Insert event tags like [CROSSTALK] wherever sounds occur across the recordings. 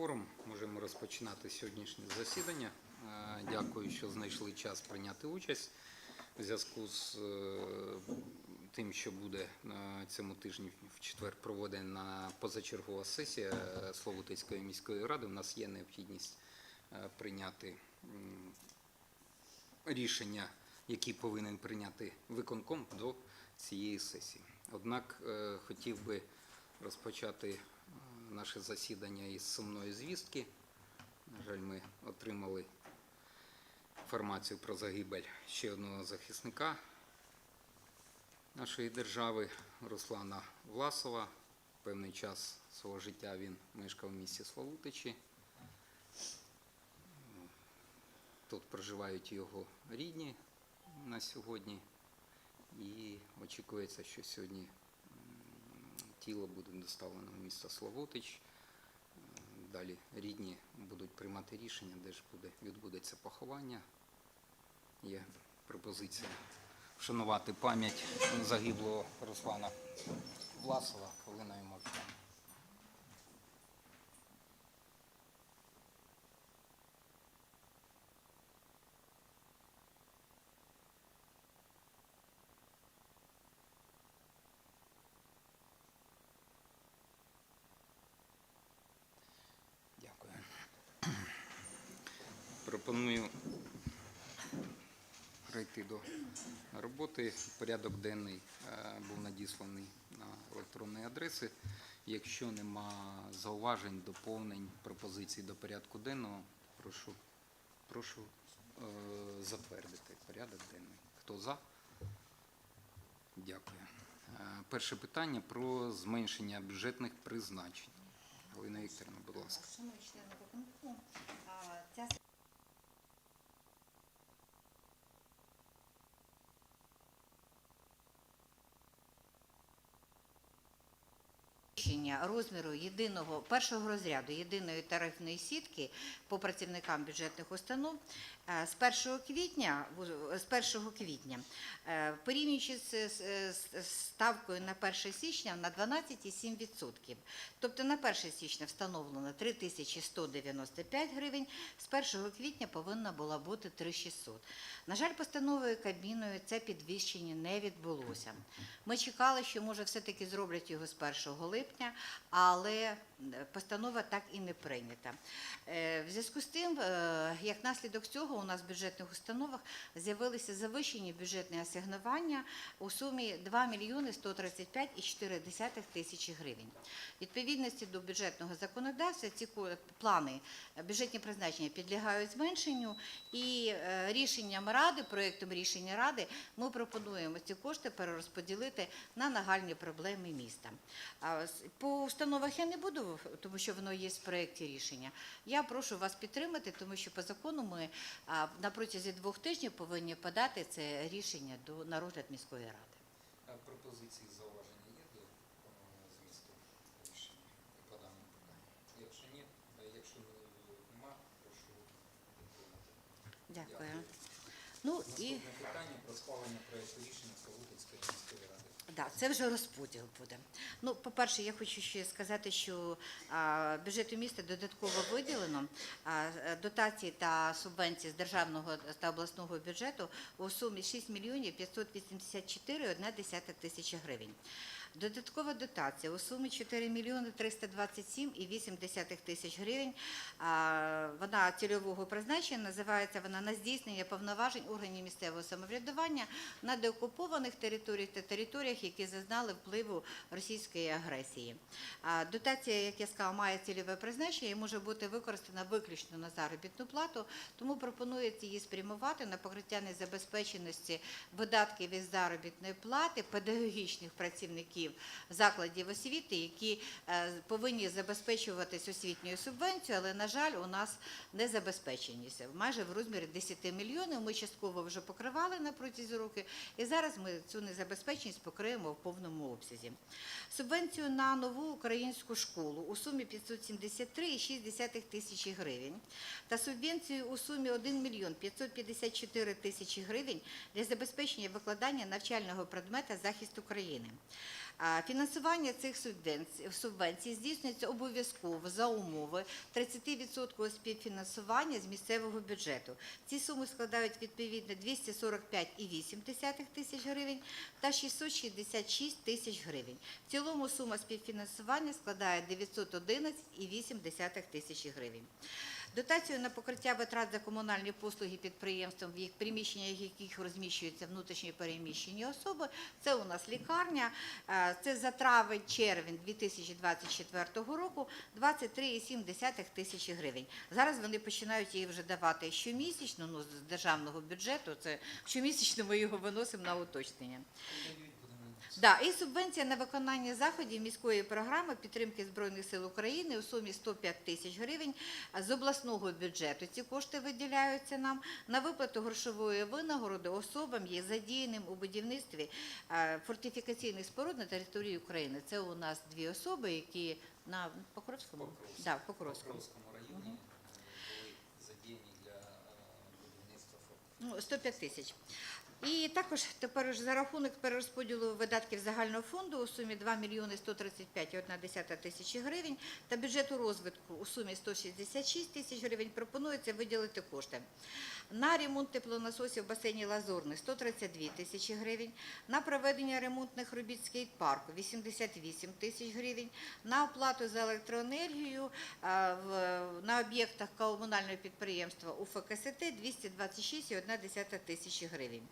кворум. Можемо розпочинати сьогоднішнє засідання. Е, Дякую, що знайшли час прийняти участь у зв'язку з е, тим, що буде на цьому тижні в четвер проводена позачергова сесія е, Словутицької міської ради. У нас є необхідність е, прийняти рішення, які повинен прийняти виконком до цієї сесії. Однак е, хотів би розпочати е, наше засідання із сумної звістки. На жаль, ми отримали інформацію про загибель ще одного захисника нашої держави Руслана Власова. Певний час свого життя він мешкав в місті Славутичі. Тут проживають його рідні на сьогодні. І очікується, що сьогодні тіло буде доставлено в місто Славутич. Далі рідні будуть приймати рішення, де ж буде, відбудеться поховання. Є пропозиція вшанувати пам'ять загиблого Руслана Власова коли мовчання. Дякую. Пропоную перейти до роботи. Порядок денний е, був надісланий на електронні адреси. Якщо нема зауважень, доповнень, пропозицій до порядку денного, прошу, прошу е, затвердити порядок денний. Хто за? Дякую. Е, Перше питання про зменшення бюджетних призначень. Галина Вікторівна, будь ласка. Шановні члени виконкому, а, ця Збільшення розміру єдиного першого розряду єдиної тарифної сітки по працівникам бюджетних установ з 1 квітня з 1 квітня е, порівнюючи з, ставкою на 1 січня на 12,7%. Тобто на 1 січня встановлено 3195 гривень, з 1 квітня повинна була бути 3600. На жаль, постановою Кабміною це підвищення не відбулося. Ми чекали, що може все-таки зроблять його з 1 липня, але е, постанова так і не прийнята. Е, В зв'язку з тим, е, як наслідок цього, у нас в бюджетних установах з'явилися завищені бюджетні асигнування у сумі 2 мільйони 135,4 тисячі гривень. Відповідності до бюджетного законодавства ці плани е, бюджетні призначення підлягають зменшенню, і е, рішенням ради, проєктом рішення ради, ми пропонуємо ці кошти перерозподілити на нагальні проблеми міста. По установах я не буду, тому що воно є в проєкті рішення. Я прошу вас підтримати, тому що по закону ми а, на протязі двох тижнів повинні подати це рішення до на розгляд міської ради. А Пропозиції зауваження є до е, змісту рішення по даному питанню? Якщо ні, е, якщо нема, прошу підтримати. Дякую. Ну і питання про схвалення проєкту рішення Славутицької міської ради. Да, це вже розподіл буде. Ну, по-перше, я хочу ще сказати, що а, бюджету міста додатково виділено а, дотації та субвенції з державного та обласного бюджету у сумі 6 мільйонів 584,1 тисячі гривень. Додаткова дотація у сумі 4 мільйони 327,8 тисяч гривень. Вона цільового призначення називається вона на здійснення повноважень органів місцевого самоврядування на деокупованих територіях та територіях, які зазнали впливу російської агресії. Дотація, як я сказала, має цільове призначення і може бути використана виключно на заробітну плату, тому пропонується її спрямувати на покриття незабезпеченості видатків із заробітної плати педагогічних працівників закладів освіти, які е, повинні забезпечуватись освітньою субвенцією, але, на жаль, у нас не забезпеченість. Майже в розмірі 10 мільйонів ми частково вже покривали на протязі року, і зараз ми цю незабезпеченість покриємо в повному обсязі. Субвенцію на нову українську школу у сумі 573,6 тисячі гривень та субвенцію у сумі 1 мільйон 554 тисячі гривень для забезпечення викладання навчального предмета захист України. Фінансування цих субвенцій, здійснюється обов'язково за умови 30% співфінансування з місцевого бюджету. Ці суми складають відповідно 245,8 тисяч гривень та 666 тисяч гривень. В цілому сума співфінансування складає 911,8 тисячі гривень. Дотацію на покриття витрат за комунальні послуги підприємствам, в їх приміщеннях яких розміщуються внутрішньо переміщені особи. Це у нас лікарня. Е, Це за травень-червень 2024 року 23,7 тисячі гривень. Зараз вони починають її вже давати щомісячно, ну, з державного бюджету. Це щомісячно ми його виносимо на уточнення. Да, і субвенція на виконання заходів міської програми підтримки Збройних сил України у сумі 105 тисяч гривень з обласного бюджету. Ці кошти виділяються нам на виплату грошової винагороди особам, є задіяним у будівництві фортифікаційних споруд на території України. Це у нас дві особи, які на Покровському, Покровському. Да, в Покровському. Покровському районі були задіяні для будівництва фортифікації. Ну, 105 тисяч. І також тепер за рахунок перерозподілу видатків загального фонду у сумі 2 мільйони 135,1 тисячі гривень та бюджету розвитку у сумі 166 тисяч гривень пропонується виділити кошти. На ремонт теплонасосів в басейні Лазурний 132 тисячі гривень, на проведення ремонтних робіт скейт-парку 88 тисяч гривень, на оплату за електроенергію на об'єктах комунального підприємства УФКСТ 226,1 тисячі гривень.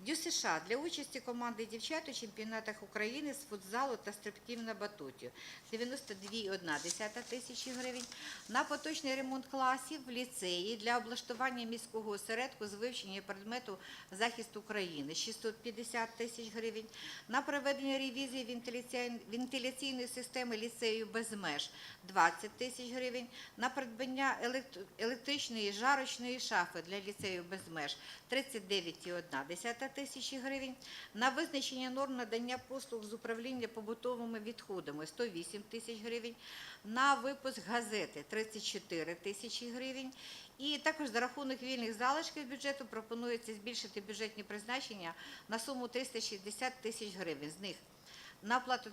Дю США для участі команди дівчат у чемпіонатах України з футзалу та стрибків на батуті 92,1 тисячі гривень. На поточний ремонт класів в ліцеї для облаштування міського осередку з вивчення предмету захист України 650 тисяч гривень. На проведення ревізії вентиляційної- системи ліцею без меж 20 тисяч гривень. На придбання електричної жарочної шафи для ліцею без меж 39,1 тисячі гривень. На визначення норм надання послуг з управління побутовими відходами 108 тисяч гривень. На випуск газети 34 тисячі гривень. І також за рахунок вільних залишків бюджету пропонується збільшити бюджетні призначення на суму 360 тисяч гривень. З них на оплату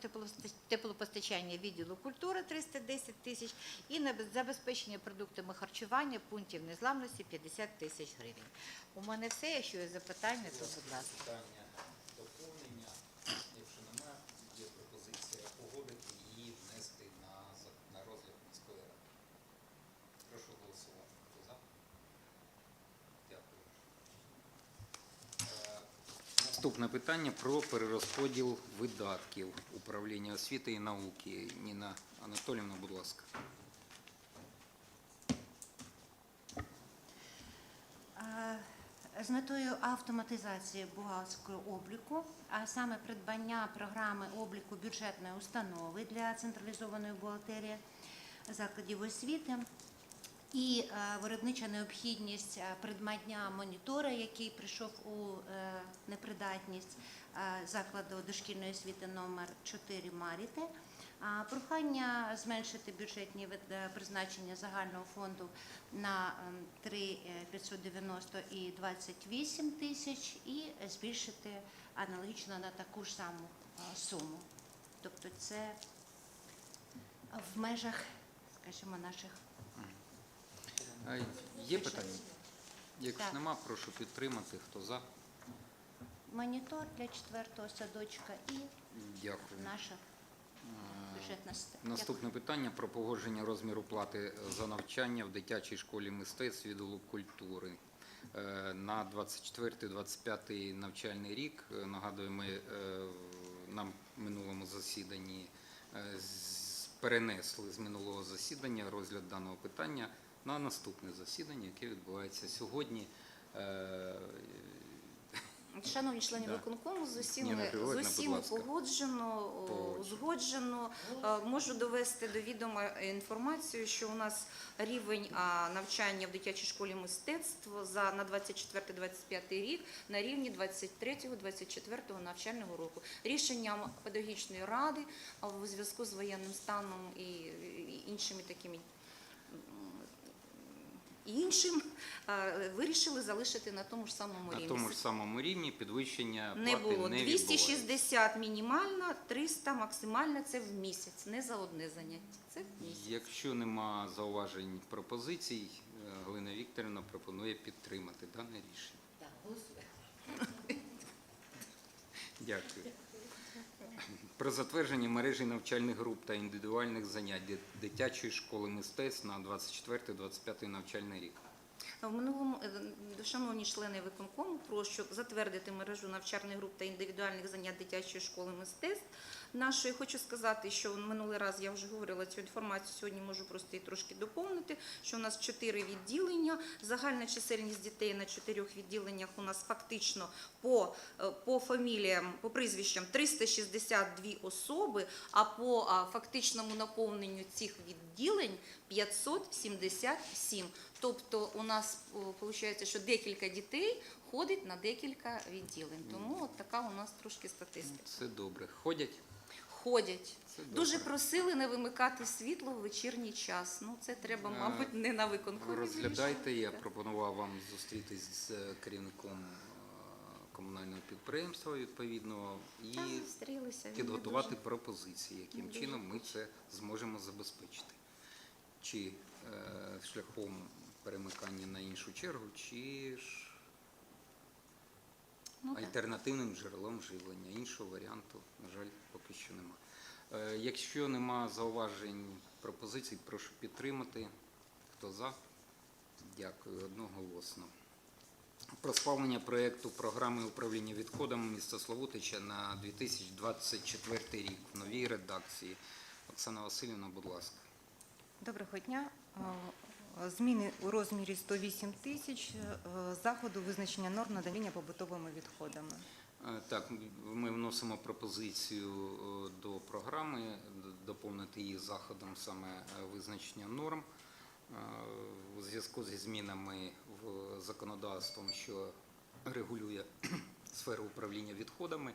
теплопостачання відділу культури 310 тисяч і на забезпечення продуктами харчування пунктів незламності 50 тисяч гривень. У мене все, якщо є запитання, то будь ласка. Питання доповнення. Якщо немає, є пропозиція погодити і внести на, за- на розгляд міської ради. Прошу голосувати. Хто за? Дякую. Е, Наступне питання про перерозподіл видатків управління освіти і науки. Ніна Анатолівна, будь ласка. Е, З метою автоматизації бухгалтерського обліку, а саме придбання програми обліку бюджетної установи для централізованої бухгалтерії закладів освіти і е, виробнича необхідність е, придбання монітора, який прийшов у е, непридатність закладу дошкільної освіти номер 4 Маріти. А Прохання зменшити бюджетні призначення загального фонду на ем, 3 е, 590 і 28 тисяч і збільшити аналогічно на таку ж саму суму. Тобто це в межах, скажімо, наших А Є питання? Якщо Так. нема, прошу підтримати. Хто за? монітор для четвертого садочка і Дякую. наша бюджетна ст- Наступне питання про погодження розміру плати за навчання в дитячій школі мистецтв відділу культури. Е, На 24-25 навчальний рік, е, нагадую, ми е, на минулому засіданні е, з- перенесли з минулого засідання розгляд даного питання на наступне засідання, яке відбувається сьогодні. Е, Шановні [LAUGHS] члени Да. виконкому, з усіма, з усім погоджено, узгоджено. Е, Можу довести до відома інформацію, що у нас рівень навчання в дитячій школі мистецтв за на 24-25 рік на рівні 23-24 навчального року. Рішенням педагогічної ради у зв'язку з воєнним станом і іншими такими іншим вирішили залишити на тому ж самому рівні. На тому ж самому рівні підвищення Не плати було. не відбувається. 260 мінімальна, 300 максимальна це в місяць, не за одне заняття. Це в місяць. Якщо нема зауважень пропозицій, е, Галина Вікторівна пропонує підтримати дане рішення. Так, голосуємо. Дякую. Про затвердження мережі навчальних груп та індивідуальних занять дит- дитячої школи мистецтв на 24-25 навчальний рік. В минулому, е, шановні члени виконкому, прошу затвердити мережу навчальних груп та індивідуальних занять дитячої школи мистецтв нашої. Хочу сказати, що минулий раз я вже говорила цю інформацію, сьогодні можу просто її трошки доповнити, що у нас чотири відділення, загальна чисельність дітей на чотирьох відділеннях у нас фактично по, е, по фаміліям, по прізвищам 362 особи, а по фактичному наповненню цих відділень 577. Тобто у нас виходить, що декілька дітей ходить на декілька відділень. Тому от така у нас трошки статистика. Це добре. Ходять? Ходять. Це добре. Дуже просили не вимикати світло в вечірній час. Ну це треба, Е, мабуть, не на виконкомі. Ви розглядаєте, я пропонував вам зустрітись з е, керівником е, комунального підприємства відповідного і підготувати пропозиції, яким дуже чином ми це зможемо забезпечити. Чи е, шляхом перемикання на іншу чергу, чи ж Ну, альтернативним джерелом живлення. Іншого варіанту, на жаль, поки що нема. Е, Якщо нема зауважень, пропозицій, прошу підтримати. Хто за? Дякую, одноголосно. Про схвалення проєкту програми управління відходами міста Славутича на 2024 рік в новій редакції. Оксана Васильівна, будь ласка. Доброго дня. Е, Зміни у розмірі 108 тисяч е, заходу визначення норм надання побутовими відходами. Е, Так, ми вносимо пропозицію до програми, доповнити її заходом саме визначення норм у зв'язку зі змінами в законодавством, що регулює [CLEARS THROAT] сферу управління відходами.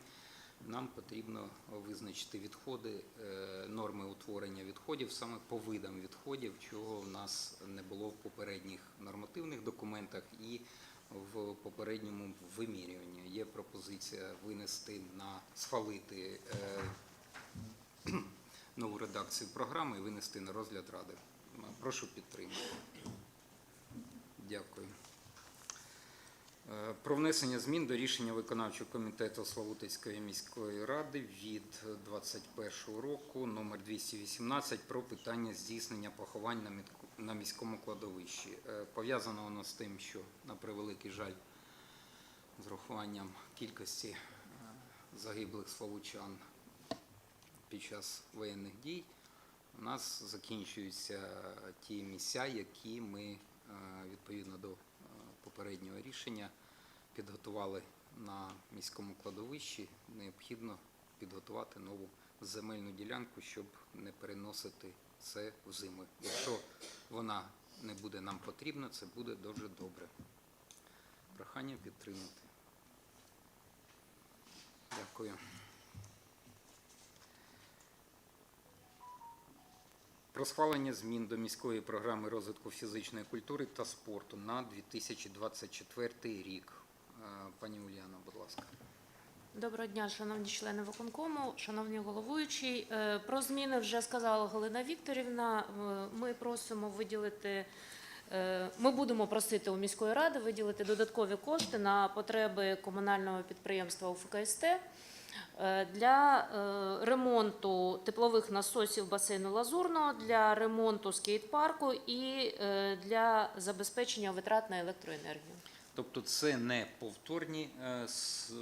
Нам потрібно визначити відходи, е, норми утворення відходів саме по видам відходів, чого в нас не було в попередніх нормативних документах і в попередньому вимірюванні. Є пропозиція винести на схвалити е, [CLEARS THROAT] нову редакцію програми і винести на розгляд ради. Прошу підтримати. Дякую. Е, Про внесення змін до рішення виконавчого комітету Славутицької міської ради від 21 року номер 218 про питання здійснення поховань на міському кладовищі. Е, Пов'язано воно з тим, що на превеликий жаль, з рахуванням кількості е, загиблих славучан під час воєнних дій у нас закінчуються ті місця, які ми відповідно до попереднього рішення підготували на міському кладовищі. Необхідно підготувати нову земельну ділянку, щоб не переносити це в зиму. Якщо вона не буде нам потрібна, це буде дуже добре. Прохання підтримати. Дякую. Про схвалення змін до міської програми розвитку фізичної культури та спорту на 2024 рік. Е, Пані Уляна, будь ласка. Доброго дня, шановні члени виконкому, шановні головуючі. Е, Про зміни вже сказала Галина Вікторівна. Е, Ми просимо виділити. Ми будемо просити у міської ради виділити додаткові кошти на потреби комунального підприємства УФКСТ для ремонту теплових насосів басейну Лазурного, для ремонту скейт-парку і для забезпечення витрат на електроенергію. Тобто це не повторні, е,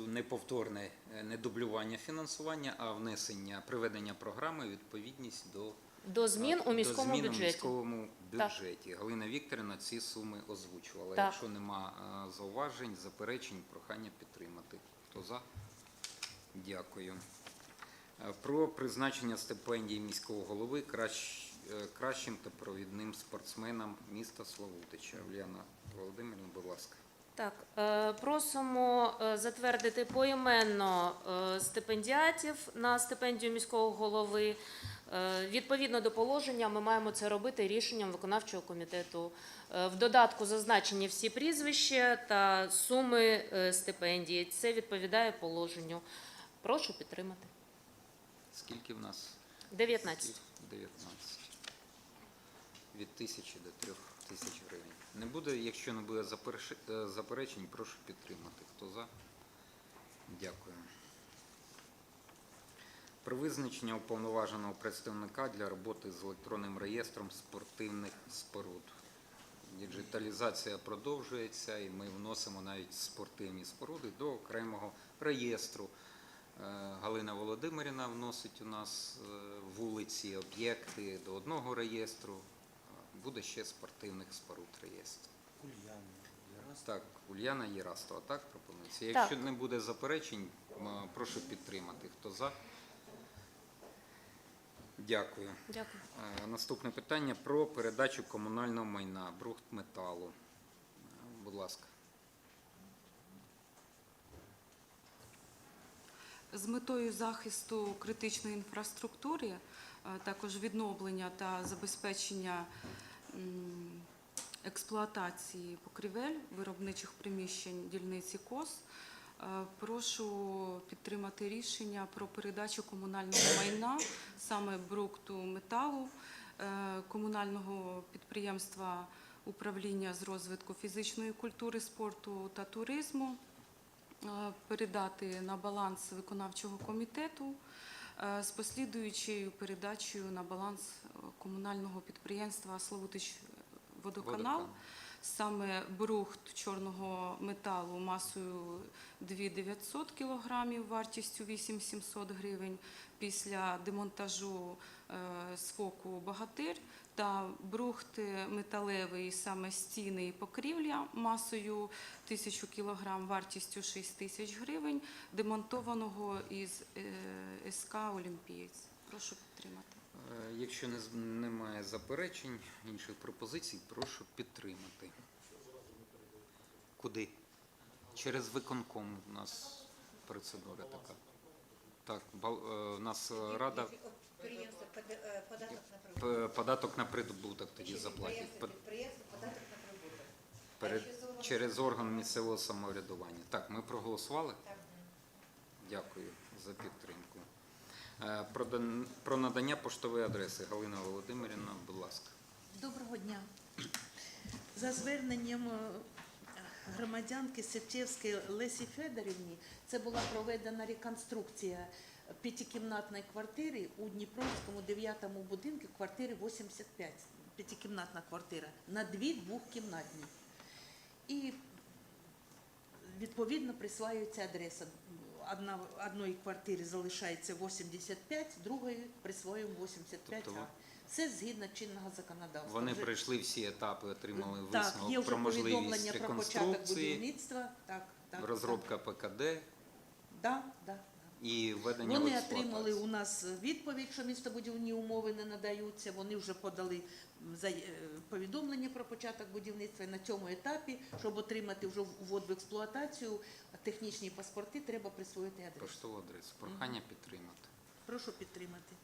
не повторне е, не дублювання фінансування, а внесення, приведення програми у відповідність до До змін у до міському змін у бюджеті. міському бюджеті. Галина Вікторівна ці суми озвучувала. Так. Якщо нема е, зауважень, заперечень, прохання підтримати. Хто за? Дякую. Про призначення стипендій міського голови кращ- кращим та провідним спортсменам міста Славутича. Уляна Володимирівна, будь ласка. Так, е, просимо е, затвердити поіменно е, стипендіатів на стипендію міського голови. Відповідно до положення, ми маємо це робити рішенням виконавчого комітету. В додатку зазначені всі прізвища та суми стипендії. Це відповідає положенню. Прошу підтримати. Скільки в нас? 19. 19. Від тисячі до трьох тисяч гривень. Не буде, якщо не буде е, заперечень, прошу підтримати. Хто за? Дякую. Про визначення уповноваженого представника для роботи з електронним реєстром спортивних споруд. Діджиталізація продовжується, і ми вносимо навіть спортивні споруди до окремого реєстру. Е, Галина Володимирівна вносить у нас е, вулиці, об'єкти до одного реєстру. Буде ще спортивних споруд реєстр. Ульяна, Ярас. Так, Ульяна Єрастова, так пропонується. Так. Якщо не буде заперечень, прошу підтримати. Хто за? Дякую. Дякую. Е, Наступне питання про передачу комунального майна Брухтметалу. Е, Будь ласка. З метою захисту критичної інфраструктури, е, також відновлення та забезпечення експлуатації покрівель виробничих приміщень дільниці КОС, е, прошу підтримати рішення про передачу комунального майна, саме брухту металу, е, комунального підприємства управління з розвитку фізичної культури, спорту та туризму е, передати на баланс виконавчого комітету з послідуючою передачею на баланс комунального підприємства Славутич водоканал. Саме брухт чорного металу масою 2900 кг, вартістю 8700 гривень після демонтажу е, сфоку «Богатир» та брухт металевий, саме стіни і покрівля масою 1000 кг, вартістю 6 тисяч гривень, демонтованого із е, СК «Олімпієць». Прошу підтримати. Е, Якщо немає заперечень, інших пропозицій, прошу підтримати. Куди? Через виконком у нас процедура така. Так, бал- е, у нас е, рада Підприємство, податок на прибуток. п- податок на прибуток тоді заплатить. Перед- через орган місцевого самоврядування. Так, ми проголосували? Дякую за підтримку. Е, Про, надання поштової адреси. Галина Володимирівна, будь ласка. Доброго дня. За зверненням е, громадянки Севчевської Лесі Федорівні, це була проведена реконструкція п'ятикімнатної квартири у Дніпровському 9 будинку, квартири 85, п'ятикімнатна квартира, на дві двохкімнатні. І відповідно присваюється адреса. Одна, одної квартири залишається 85, другої присвоюємо 85 Тобто а. Це згідно чинного законодавства. Вони Вже- пройшли всі етапи, отримали так, висновок є вже про можливість повідомлення про початок реконструкції, будівництва. Так, так, розробка ПКД Так, да, да. і введення в Вони експлуатацію. отримали у нас відповідь, що містобудівні умови не надаються. Вони вже подали повідомлення про початок будівництва. І на цьому етапі, щоб отримати вже ввод в експлуатацію, технічні паспорти треба присвоїти адресу. Поштову адресу. Прохання підтримати. Прошу підтримати.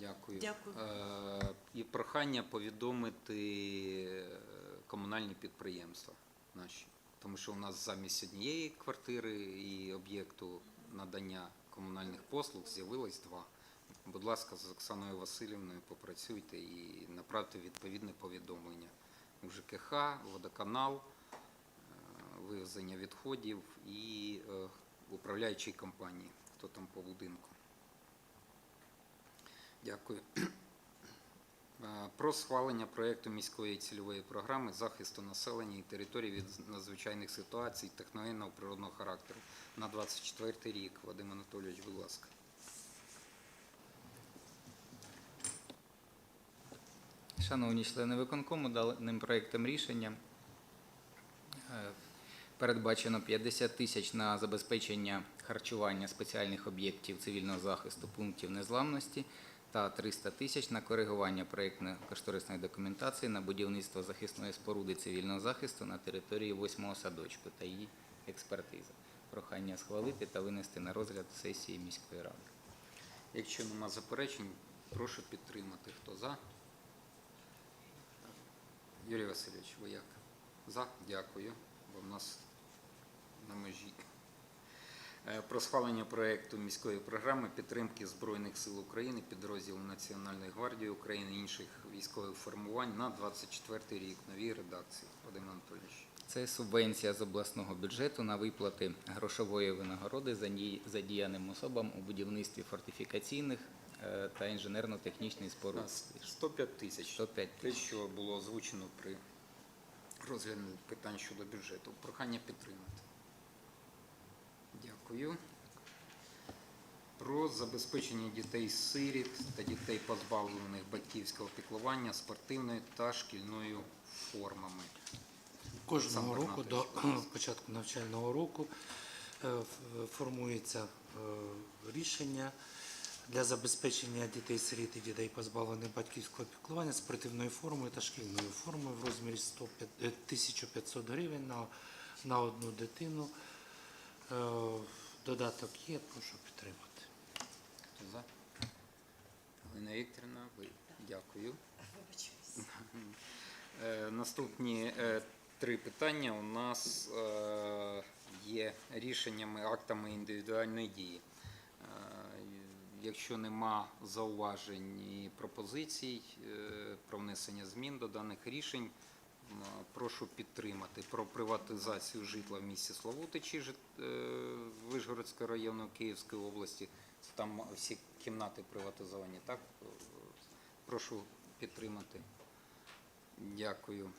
Дякую. Дякую. Е, і прохання повідомити е, комунальні підприємства наші. Тому що у нас замість однієї квартири і об'єкту надання комунальних послуг з'явилось два. Будь ласка, з Оксаною Васильівною попрацюйте і направте відповідне повідомлення у ЖКХ, водоканал, е, вивезення відходів і е, управляючій компанії, хто там по будинку. Дякую. Е, Про схвалення проєкту міської цільової програми захисту населення і територій від надзвичайних ситуацій техногенного природного характеру на 24 рік. Вадим Анатолійович, будь ласка. Шановні члени виконкому, даним проєктом рішення е, передбачено 50 тисяч на забезпечення харчування спеціальних об'єктів цивільного захисту пунктів незламності та 300 тисяч на коригування проєктно-кошторисної документації на будівництво захисної споруди цивільного захисту на території 8-го садочку та її експертиза. Прохання схвалити та винести на розгляд сесії міської ради. Якщо нема заперечень, Прошу підтримати. Хто за? Юрій Васильович, ви як? За? Дякую. Бо в нас на межі. Е, Про схвалення проекту міської програми підтримки Збройних сил України, підрозділів Національної гвардії України інших військових формувань на 24 рік. Новій редакції. Вадим Анатолійович. Це субвенція з обласного бюджету на виплати грошової винагороди заді- задіяним особам у будівництві фортифікаційних та інженерно-технічних споруд. 105 тисяч. 105 Те, що було озвучено при розгляді питань щодо бюджету. Прохання підтримати. Дякую. Про забезпечення дітей-сиріт та дітей, позбавлених батьківського піклування спортивною та шкільною формами. Кожного року до [CLEARS THROAT] початку навчального року е, формується е, рішення для забезпечення дітей-сиріт і дітей, позбавлених батьківського піклування спортивною формою та шкільною формою в розмірі 105 е, 1500 гривень на, на одну дитину. Е, Додаток є, прошу підтримати. Хто за? Галина Вікторівна, ви. Дякую. Е, Наступні три питання у нас є рішеннями, актами індивідуальної дії. Якщо нема зауважень і пропозицій е, про внесення змін до даних рішень, прошу підтримати про приватизацію житла в місті Славутичі е, Вишгородського району Київської області. Там всі кімнати приватизовані, так? Е, Прошу підтримати. Дякую.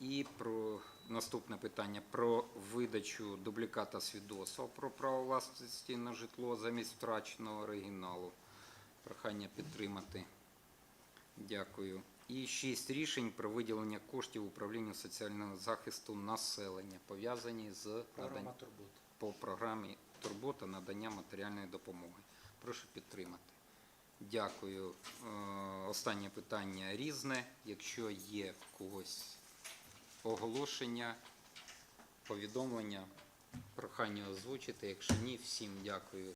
І про наступне питання про видачу дубліката свідоцтва про право власності на житло замість втраченого оригіналу. Прохання підтримати. Дякую. І шість рішень про виділення коштів управлінню соціального захисту населення, пов'язані з турботи. по програмі Турбота надання матеріальної допомоги. Прошу підтримати. Дякую. Е, Останнє питання різне. Якщо є в когось оголошення, повідомлення, прохання озвучити. Якщо ні, всім дякую